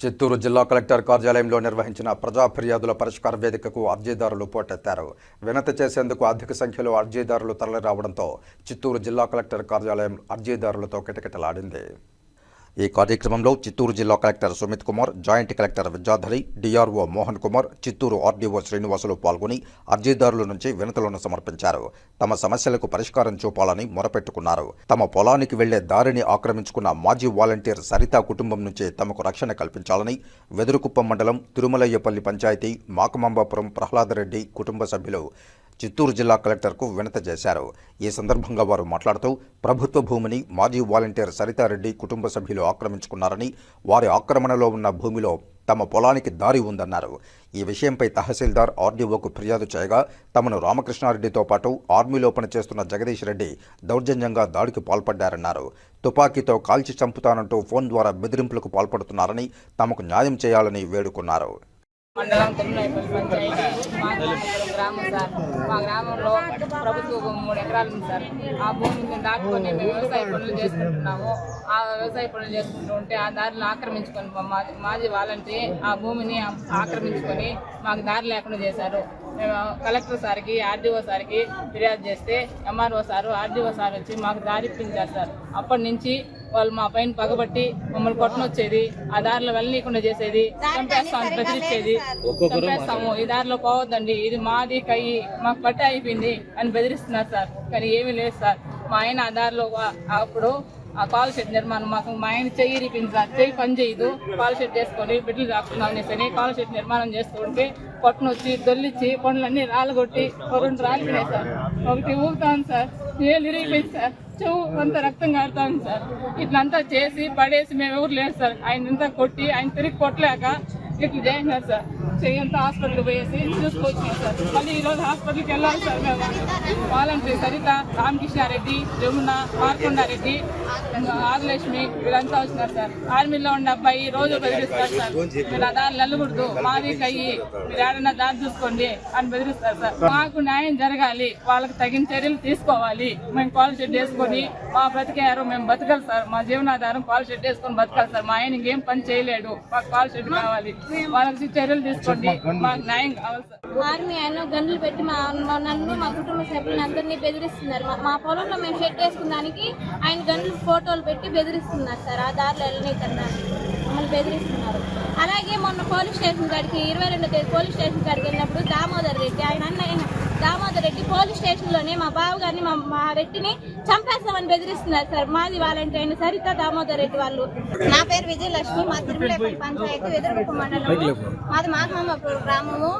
చిత్తూరు జిల్లా కలెక్టర్ కార్యాలయంలో నిర్వహించిన ప్రజా ఫిర్యాదుల పరిష్కార వేదికకు అర్జీదారులు పోటెత్తారు. వినతి చేసేందుకు అధిక సంఖ్యలో అర్జీదారులు తరలిరావడంతో చిత్తూరు జిల్లా కలెక్టర్ కార్యాలయం అర్జీదారులతో కిటకిటలాడింది. ఈ కార్యక్రమంలో చిత్తూరు జిల్లా collector Sumit Kumar joint collector Vidyadhari DRO Mohan Kumar Chittoor RDO Srinivasulu పాల్గొని అర్జీదారుల నుంచి వినతులను సమర్పించారు. తమ సమస్యలకు పరిష్కారం చూపాలని మొరపెట్టుకున్నారు. తమ పొలానికి వెళ్ళే దారిని ఆక్రమించుకున్న మాజీ వాలంటీర్ సరిత కుటుంబం నుంచి తమకు రక్షణ కల్పించాలని వెదురుకుప్పం మండలం తిరుమలయ్యపల్లి పంచాయతీ మాకమాంబాపురం ప్రహ్లాదరెడ్డి కుటుంబ సభ్యులు చిత్తూరు జిల్లా కలెక్టర్కు వినత చేశారు. ఈ సందర్భంగా వారు మాట్లాడుతూ ప్రభుత్వ భూమిని మాజీ వాలంటీర్ సరితారెడ్డి కుటుంబ సభ్యులు ఆక్రమించుకున్నారని వారి ఆక్రమణలో ఉన్న భూమిలో తమ పొలానికి దారి ఉందన్నారు. ఈ విషయంపై తహసీల్దార్ ఆర్డీఓకు ఫిర్యాదు చేయగా తమను రామకృష్ణారెడ్డితో పాటు ఆర్మీలో పనిచేస్తున్న జగదీష్ రెడ్డి దౌర్జన్యంగా దాడికి పాల్పడ్డారన్నారు. తుపాకీతో కాల్చి చంపుతానంటూ ఫోన్ ద్వారా బెదిరింపులకు పాల్పడుతున్నారని తమకు న్యాయం చేయాలని వేడుకున్నారు. మండలం తిరుమలపల్లి పంచాయతీ. మాధవపురం గ్రామం సార్. మా గ్రామంలో ప్రభుత్వం మూడు ఎకరాలు ఉంది సార్. ఆ భూమిని దాటుకొని మేము వ్యవసాయ పనులు చేసుకుంటున్నాము ఆ వ్యవసాయ పనులు చేసుకుంటూ ఉంటే ఆ దారిని ఆక్రమించుకొని మా మాజీ మాజీ వాళ్ళంటే ఆ భూమిని ఆక్రమించుకొని మాకు దారి లేకుండా చేశారు. మేము కలెక్టర్ సార్కి ఆర్డీఓ సార్కి ఫిర్యాదు చేస్తే ఎంఆర్ఓ సారు ఆర్డీఓ సార్ వచ్చి మాకు దారి ఇప్పించారు సార్. అప్పటి నుంచి వాళ్ళు మా పైన పగబట్టి మమ్మల్ని కొట్టనొచ్చేది ఆ దారిలో వెళ్ళనీయకుండా చేసేది చంపేస్తామని బెదిరించేది చంపేస్తాము ఈ దారిలో పోవద్దండి ఇది మాది కయ్యి మాకు పట్ట అయిపోయింది అని బెదిరిస్తున్నారు సార్. కానీ ఏమీ లేదు సార్. మా ఆయన ఆ దారిలో అప్పుడు ఆ పాల షెడ్ నిర్మాణం మాకు మా ఆయన చెయ్యి ఇరిపింది సార్. చెయ్యి పని చేయదు పాల షెడ్ వేసుకొని బిడ్డలు దాక్కున్నాం అనేసి పాల షెడ్ నిర్మాణం చేస్తుంటే కొట్టనొచ్చి దొల్లిచ్చి పండ్లన్నీ రాళ్ళగొట్టి ఒక రెండు రాలిపోయినాయి సార్. ఒకటి ఊగుతాను సార్. ఏళ్ళు ఇరిగిపోయింది సార్. చెవు అంత రక్తం కారుతాను సార్. ఇట్లంతా చేసి పడేసి మేము ఎవరు లేదు సార్. ఆయన అంతా కొట్టి ఆయన తిరిగి కొట్టలేక ఇట్లా చేసినారు సార్. చెయ్యి అంతా హాస్పిటల్కి పోయేసి చూసుకొచ్చింది సార్ మళ్ళీ ఈరోజు హాస్పిటల్కి వెళ్ళాలి సార్ మేము. వాలంటీర్ సరిత రామకృష్ణారెడ్డి జమున మార్కొండారెడ్డి ఆదిలక్ష్మి వీళ్ళంతా వచ్చినారు సార్. ఆర్మీలో ఉన్న అబ్బాయి రోజు బెదిరిస్తారు సార్. మీరు ఆ దారి నల్లకూడదు మాది కయ్యి మీరు ఏడన్నా దారి చూసుకోండి అని బెదిరిస్తారు సార్. మాకు న్యాయం జరగాలి. వాళ్ళకి తగిన చర్యలు తీసుకోవాలి. మేము కాల్ షెడ్ వేసుకొని మా బ్రతికారు మేము బతకాలి సార్. మా జీవనాధారం కాల్ షెడ్ వేసుకొని బతకాలి సార్. మా ఆయన ఇంకేం పని చేయలేడు. మాకు కాల్ షెడ్ కావాలి. వాళ్ళకి చర్యలు తీసుకోండి మాకు న్యాయం కావాలి సార్. ఆర్మీ ఆయన గన్నులు పెట్టి మా మా- నన్ను మా కుటుంబ సభ్యులను అందరినీ బెదిరిస్తున్నారు. మా- మా పొలంలో మేము షెడ్ వేసుకున్నానికి ఆయన గన్నులు ఫోటోలు పెట్టి బెదిరిస్తున్నారు సార్. ఆ దారిలో వెళ్ళనీకన్నా మమ్మల్ని బెదిరిస్తున్నారు. అలాగే మొన్న పోలీస్ స్టేషన్ కాడికి ఇరవై రెండో తేదీ పోలీస్ స్టేషన్ కాడికి వెళ్ళినప్పుడు దామోదర్ రెడ్డి ఆయన అన్న దామోదర్ రెడ్డి పోలీస్ స్టేషన్లోనే మా బావ గారిని మా మా రెడ్డిని చంపేస్తామని బెదిరిస్తున్నారు సార్. మాది వాలంటీర్ సరిత దామోదర్ రెడ్డి వాళ్ళు. నా పేరు విజయలక్ష్మి మా తిరుమలపల్లి పంచాయతీ వెదురుకుప్ప మండలం మాది మాకమాంబపురం గ్రామము.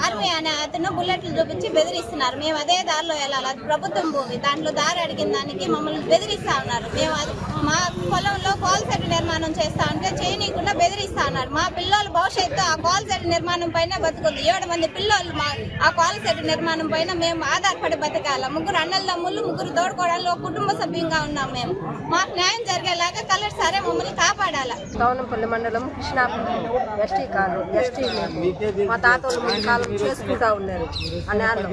ఆర్మీ అనే అతను బుల్లెట్లు చూపించి బెదిరిస్తున్నారు. మేము అదే దారిలో వెళ్ళాలి. అది ప్రభుత్వం భూమి. దాంట్లో దారి అడిగిన దానికి మమ్మల్ని బెదిరిస్తా ఉన్నారు. మేము అది మా పొలంలో కోల్ సెట్ నిర్మాణం చేస్తా ఉంటే చేయనీయకుండా బెదిరిస్తా ఉన్నారు. మా పిల్లల భవిష్యత్తు ఆ కోల్ సెట్ నిర్మాణం పైన బతుకుంది. ఏడు మంది పిల్లలు మా ఆ కాల్ సెట్ నిర్మాణం పైన మేము ఆధారపడి బతకాల. ముగ్గురు అన్నల తమ్ముళ్ళు ముగ్గురు తోడుకోవడం ఒక కుటుంబ సభ్యంగా ఉన్నాం మేము. మాకు న్యాయం జరిగేలాగా కలర్ సరే మమ్మల్ని కాపాడాల. కౌనంపల్లి మండలం కృష్ణాపురం ఎస్టీ కాదు ఎస్టీ మా తాతలు ముందు కాలం చేసుకుంటా ఉన్నారు. ఆ నేలలో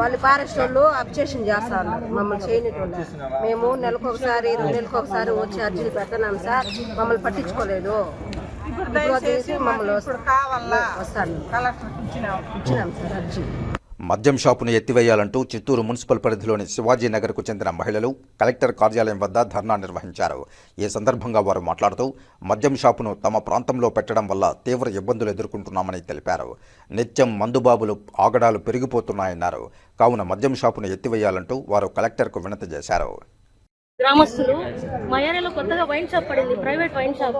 వాళ్ళు ఫారెస్ట్ వాళ్ళు అబ్జెక్షన్ చేస్తా ఉన్నారు మమ్మల్ని చేయనిటువంటి మేము నెలకు ఒకసారి రెండు నెలలకు ఒకసారి వచ్చి అర్జీలు పెడుతున్నాం సార్. మమ్మల్ని పట్టించుకోలేదు. ఇప్పుడు మమ్మల్ని వస్తాను. ఇచ్చినాం సార్ అర్జీ. మద్యం షాపును ఎత్తివేయాలంటూ చిత్తూరు మున్సిపల్ పరిధిలోని శివాజీనగర్కు చెందిన మహిళలు కలెక్టర్ కార్యాలయం వద్ద ధర్నా నిర్వహించారు. ఈ సందర్భంగా వారు మాట్లాడుతూ మద్యం షాపును తమ ప్రాంతంలో పెట్టడం వల్ల తీవ్ర ఇబ్బందులు ఎదుర్కొంటున్నామని తెలిపారు. నిత్యం మందుబాబులు ఆగడాలు పెరిగిపోతున్నాయన్నారు. కావున మద్యం షాపును ఎత్తివేయాలంటూ వారు కలెక్టర్కు వినతి చేశారు. గ్రామస్తులు. మా ఏరియాలో కొత్తగా వైన్ షాప్ పడింది ప్రైవేట్ వైన్ షాప్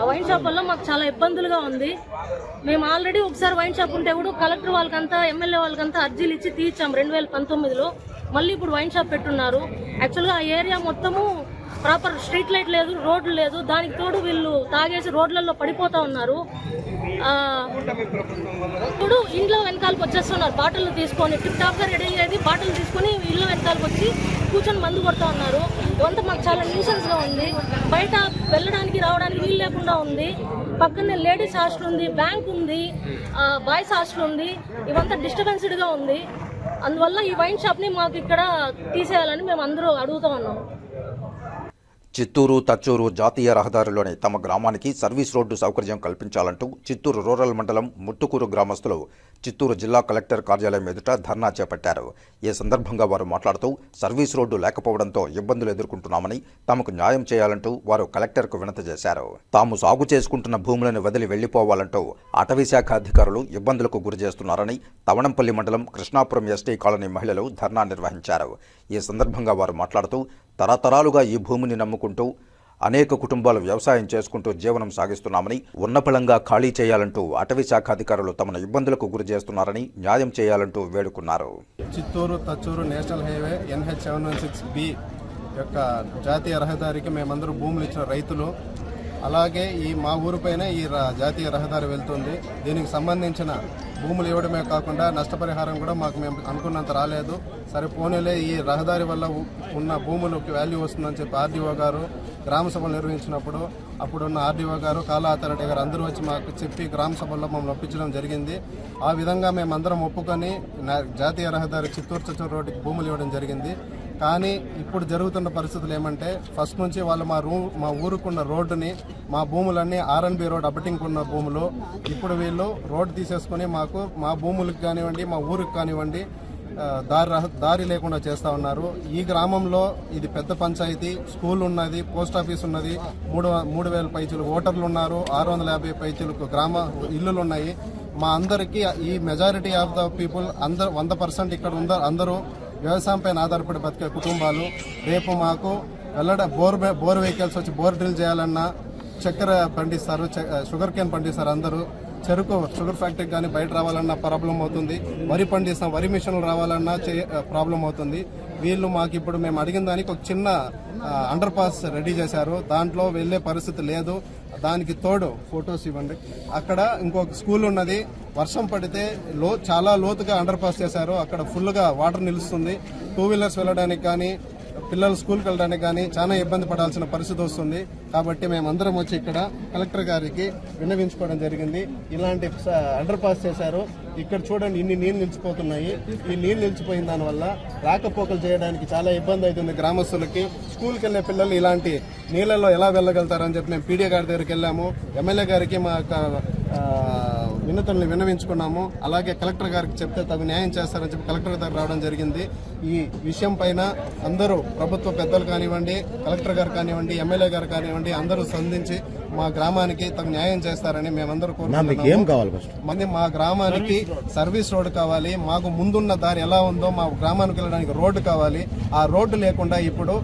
ఆ వైన్ షాప్ వల్ల మాకు చాలా ఇబ్బందులుగా ఉంది. మేము ఆల్రెడీ ఒకసారి వైన్ షాప్ ఉంటే కూడా కలెక్టర్ వాళ్ళకంతా ఎమ్మెల్యే వాళ్ళకంతా అర్జీలు ఇచ్చి తీర్చాం రెండు వేల పంతొమ్మిదిలో. మళ్ళీ ఇప్పుడు వైన్ షాప్ పెట్టున్నారు. యాక్చువల్గా ఆ ఏరియా మొత్తము ప్రాపర్ స్ట్రీట్ లైట్ లేదు రోడ్లు లేదు. దానికి తోడు వీళ్ళు తాగేసి రోడ్లలో పడిపోతా ఉన్నారు. ఇప్పుడు ఇంట్లో వెనకాలకు వచ్చేస్తున్నారు. బాటిల్ తీసుకొని టిప్ టాప్గా రెడీ అయ్యేది బాటిల్ తీసుకొని ఇంట్లో వెనకాలకు వచ్చి కూర్చొని మందు కొడుతూ ఉన్నారు. ఇవంతా మాకు చాలా న్యూసెన్స్గా ఉంది. బయట వెళ్ళడానికి రావడానికి వీలు లేకుండా ఉంది. పక్కనే లేడీస్ హాస్టల్ ఉంది బ్యాంక్ ఉంది బాయ్స్ హాస్టల్ ఉంది. ఇవంతా డిస్టర్బెన్స్డ్గా ఉంది. అందువల్ల ఈ వైన్ షాప్ని మాకు ఇక్కడ తీసేయాలని మేము అందరూ అడుగుతా ఉన్నాం. చిత్తూరు తచ్చూరు జాతీయ రహదారిలోని తమ గ్రామానికి సర్వీస్ రోడ్డు సౌకర్యం కల్పించాలంటూ చిత్తూరు రూరల్ మండలం ముట్టుకూరు గ్రామస్తులు చిత్తూరు జిల్లా కలెక్టర్ కార్యాలయం ఎదుట ధర్నా చేపట్టారు. ఈ సందర్భంగా వారు మాట్లాడుతూ సర్వీస్ రోడ్డు లేకపోవడంతో ఇబ్బందులు ఎదుర్కొంటున్నామని తమకు న్యాయం చేయాలంటూ వారు కలెక్టర్కు వినతి చేశారు. తాము సాగు చేసుకుంటున్న భూములను వదిలి వెళ్ళిపోవాలంటూ అటవీ శాఖ అధికారులు ఇబ్బందులకు గురి చేస్తున్నారని తవణంపల్లి మండలం కృష్ణాపురం ఎస్టీ కాలనీ మహిళలు ధర్నా నిర్వహించారు. ఈ సందర్భంగా వారు మాట్లాడుతూ తరతరాలుగా ఈ భూమిని నమ్ముకుంటూ అనేక కుటుంబాలు వ్యవసాయం చేసుకుంటూ జీవనం సాగిస్తున్నామని ఉన్నపళంగా ఖాళీ చేయాలంటూ అటవీ శాఖ అధికారులు తమను ఇబ్బందులకు గురి చేస్తున్నారని న్యాయం చేయాలంటూ వేడుకున్నారు. Chittoor Tachur national highway NH seven one six B యొక్క జాతీయ రహదారికి మేమందరూ భూములు ఇచ్చిన రైతులు అలాగే ఈ మా ఊరిపైన ఈ ర- జాతీయ రహదారి వెళ్తుంది. దీనికి సంబంధించిన భూములు ఇవ్వడమే కాకుండా నష్టపరిహారం కూడా మాకు మేము అనుకున్నంత రాలేదు. సరే పోనీలే ఈ రహదారి వల్ల ఉన్న భూములకు వాల్యూ వస్తుందని చెప్పి ఆర్డీఓ గారు గ్రామ సభలు నిర్వహించినప్పుడు అప్పుడున్న ఆర్డీఓ గారు కాలా అథారిటీ గారు అందరూ వచ్చి మాకు చెప్పి గ్రామ సభల్లో మమ్మల్ని ఒప్పించడం జరిగింది. ఆ విధంగా మేమందరం ఒప్పుకొని జాతీయ రహదారి చిత్తూరు చిత్తూరు రోడ్డుకి భూములు ఇవ్వడం జరిగింది. కానీ ఇప్పుడు జరుగుతున్న పరిస్థితులు ఏమంటే ఫస్ట్ నుంచి వాళ్ళు మా రూ మా ఊరుకున్న రోడ్డుని మా భూములన్నీ ఆర్ఎన్బి రోడ్ అబ్బటింకున్న ఉన్న భూములు. ఇప్పుడు వీళ్ళు రోడ్డు తీసేసుకొని మాకు మా భూములకు కానివ్వండి మా ఊరికి కానివ్వండి దారి రహ- దారి లేకుండా చేస్తా ఉన్నారు. ఈ గ్రామంలో ఇది పెద్ద పంచాయతీ స్కూల్ ఉన్నది పోస్ట్ ఆఫీస్ ఉన్నది మూడు మూడు వేల పైచులు ఓటర్లు ఉన్నారు ఆరు వందల యాభై పైచులకు గ్రామ ఇల్లులు ఉన్నాయి. మా అందరికీ ఈ మెజారిటీ ఆఫ్ ద పీపుల్ అందరు వంద పర్సెంట్ ఇక్కడ ఉంద అందరూ వ్యవసాయం పైన ఆధారపడి బతికే కుటుంబాలు రేపు మాకు వెళ్ళడ బోర్ బోర్ వెహికల్స్ వచ్చి బోర్ డ్రిల్ చేయాలన్నా చక్కెర పండిస్తారు షుగర్ కేన్ పండిస్తారు అందరూ. చెరుకు షుగర్ ఫ్యాక్టరీకి కానీ బయట రావాలన్నా ప్రాబ్లం అవుతుంది. వరి పండిస్తాం వరి మిషన్లు రావాలన్నా చే- ప్రాబ్లం అవుతుంది. వీళ్ళు మాకు ఇప్పుడు మేము అడిగిన దానికి ఒక చిన్న అండర్ పాస్ రెడీ చేశారు. దాంట్లో వెళ్ళే పరిస్థితి లేదు. దానికి తోడు ఫొటోస్ ఇవ్వండి. అక్కడ ఇంకొక స్కూల్ ఉన్నది. వర్షం పడితే లో చాలా లోతుగా అండర్ పాస్ చేశారు. అక్కడ ఫుల్గా వాటర్ నిలుస్తుంది. టూ వీలర్స్ వెళ్ళడానికి కానీ పిల్లలు స్కూల్కి వెళ్ళడానికి కానీ చాలా ఇబ్బంది పడాల్సిన పరిస్థితి వస్తుంది. కాబట్టి మేమందరం వచ్చి ఇక్కడ కలెక్టర్ గారికి విన్నవించుకోవడం జరిగింది. ఇలాంటి అండర్ పాస్ చేశారు. ఇక్కడ చూడండి ఇన్ని నీళ్ళు నిలిచిపోతున్నాయి. ఈ నీళ్ళు నిలిచిపోయిన దానివల్ల రాకపోకలు చేయడానికి చాలా ఇబ్బంది అవుతుంది గ్రామస్తులకి. స్కూల్కి వెళ్ళే పిల్లలు ఇలాంటి నీళ్ళల్లో ఎలా వెళ్ళగలుగుతారని చెప్పి మేము పీడియో గారి దగ్గరికి వెళ్ళాము. ఎమ్మెల్యే గారికి మా యొక్క, వినతుల్ని విన్నవించుకున్నాము. అలాగే కలెక్టర్ గారికి చెప్తే తగు న్యాయం చేస్తారని చెప్పి కలెక్టర్ దగ్గర రావడం జరిగింది. ఈ విషయం పైన అందరూ ప్రభుత్వ పెద్దలు కానివ్వండి కలెక్టర్ గారు కానివ్వండి ఎమ్మెల్యే గారు కానివ్వండి అందరూ స్పందించి మా గ్రామానికి తగు న్యాయం చేస్తారని మేమందరూ కోరుకుంటున్నాము. మంది మా గ్రామానికి సర్వీస్ రోడ్ కావాలి. మాకు ముందున్న దారి ఎలా ఉందో మా గ్రామానికి వెళ్ళడానికి రోడ్డు కావాలి. ఆ రోడ్డు లేకుండా ఇప్పుడు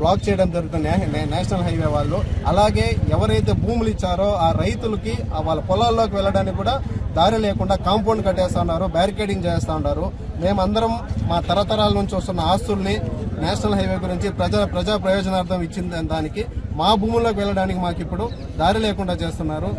బ్లాక్ చేయడం జరుగుతుంది. నేషనల్ హైవే వాళ్ళు. అలాగే ఎవరైతే భూములు ఇచ్చారో ఆ రైతులకి ఆ వాళ్ళ పొలాల్లోకి వెళ్ళడానికి కూడా దారి లేకుండా కాంపౌండ్ కట్టేస్తా ఉన్నారు బ్యారికేడింగ్ చేస్తా ఉన్నారు. మేమందరం మా తరతరాల నుంచి వస్తున్న ఆస్తుల్ని నేషనల్ హైవే గురించి ప్రజా ప్రజా ప్రయోజనార్థం ఇచ్చిన దానికి మా భూముల్లోకి వెళ్ళడానికి మాకు ఇప్పుడు దారి లేకుండా చేస్తున్నారు.